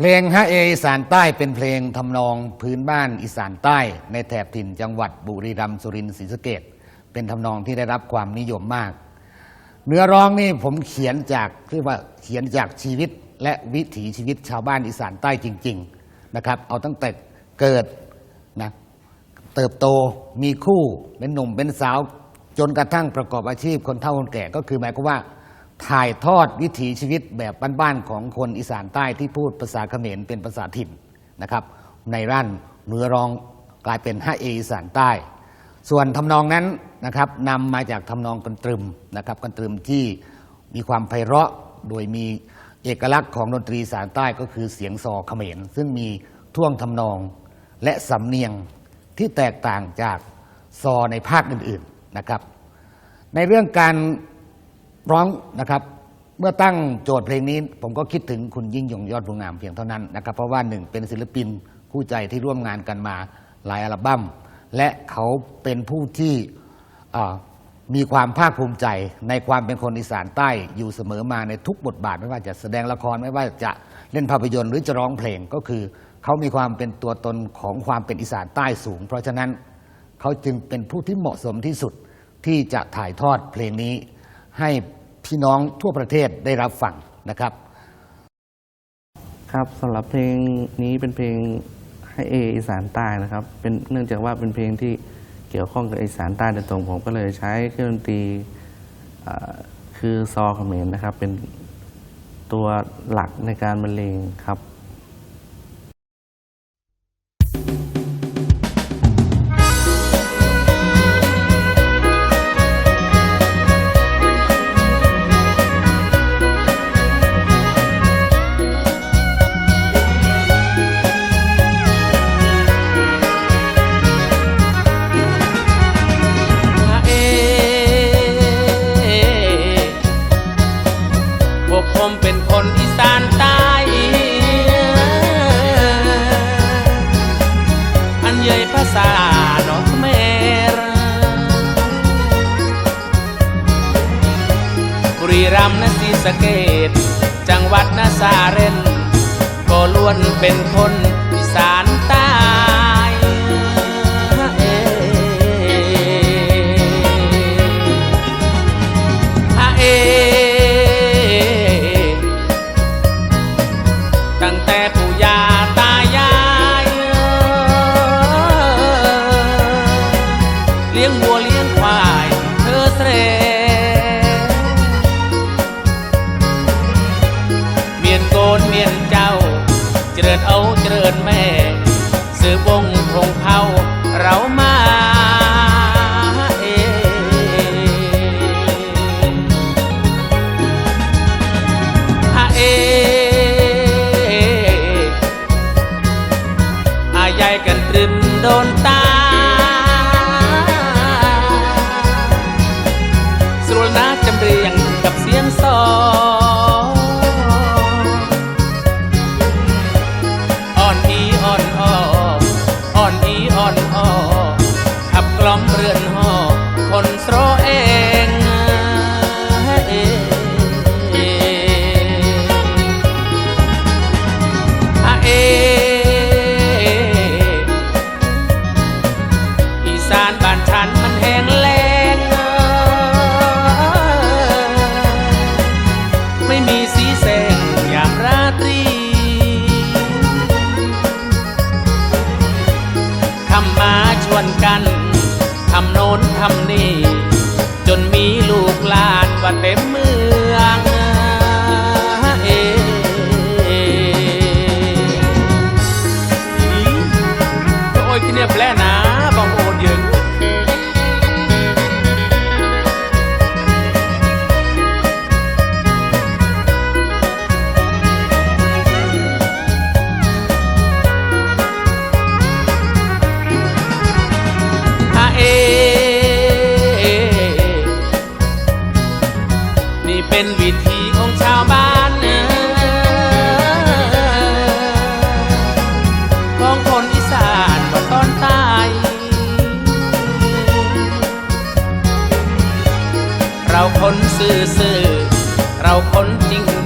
เพลงฮะเออีสานใต้เป็นเพลงทำนองพื้นบ้านอีสานใต้ ในแถบถิ่นจังหวัดบุรีรัมย์สุรินทร์ศรีสะเกดเป็นทำนองที่ได้รับความนิยมมาก เนื้อร้องนี่ผมเขียนจากเรียกว่าเขียนจากชีวิตและวิถีชีวิตชาวบ้านอีสานใต้จริง ๆนะครับ เอาตั้งแต่เกิดนะเติบโตมีคู่เป็นหนุ่มเป็นสาว จนกระทั่งประกอบอาชีพคนเฒ่าคนแก่ก็คือหมายความว่า ถ่ายทอดวิถีชีวิตแบบบ้านๆของคนอีสานใต้ที่พูดภาษาเขมรเป็นภาษาถิ่นนะครับ ในร่านเนื้อร้องกลายเป็นฮะเออีสานใต้ ส่วนทำนองนั้นนะครับนำมาจากทำนองกันตรึมนะครับกันตรึมที่มีความไพเราะโดยมีเอกลักษณ์ของดนตรีอีสานใต้ก็คือเสียงซอเขมร ซึ่งมีท่วงทำนองและสำเนียงที่แตกต่างจากซอในภาคอื่นๆนะครับ ในเรื่องการ ร้องนะครับ เมื่อตั้งโจทย์เพลงนี้ ผมก็คิดถึงคุณยิ่งยงยอดบุงงามเพียงเท่านั้นนะครับ เพราะว่าหนึ่งเป็นศิลปินคู่ใจที่ร่วมงานกันมาหลายอัลบั้ม และเขาเป็นผู้ที่มีความภาคภูมิใจในความเป็นคนอีสานใต้อยู่เสมอมาในทุกบทบาทไม่ว่าจะแสดงละครไม่ว่าจะเล่นภาพยนตร์หรือจะร้องเพลงก็คือ เขามีความเป็นตัวตนของความเป็นอีสานใต้สูง เพราะฉะนั้นเขาจึงเป็นผู้ที่เหมาะสมที่สุดที่จะถ่ายทอดเพลงนี้ให้ พี่น้องทั่วประเทศได้รับฟังนะครับ ครับสำหรับเพลงนี้เป็นเพลงให้เออีสานใต้นะครับ เป็นเนื่องจากว่าเป็นเพลงที่เกี่ยวข้องกับอีสานใต้โดยตรงผมก็เลยใช้เครื่องดนตรีเอ่อคือซอเขมรนะครับ เป็นตัวหลักในการบรรเลงครับะเกดจังหวัดนาสาเรนก็ล้วนเป็นคน นโกนเมียนเจ้า เจริญเอาเจริญแม่ สืบวงพงเผาเรามาเอฮะเออายายกันตรึมโดนตาสรุลนาจำเรียงกับเสีย นี้ จนมีลูกหลานว่าเต็มเมืองเอโอ้ยที่เนี่ยแปลนะบางโอนยืนอาเอ คนซื่อซื่อๆเราคนจริง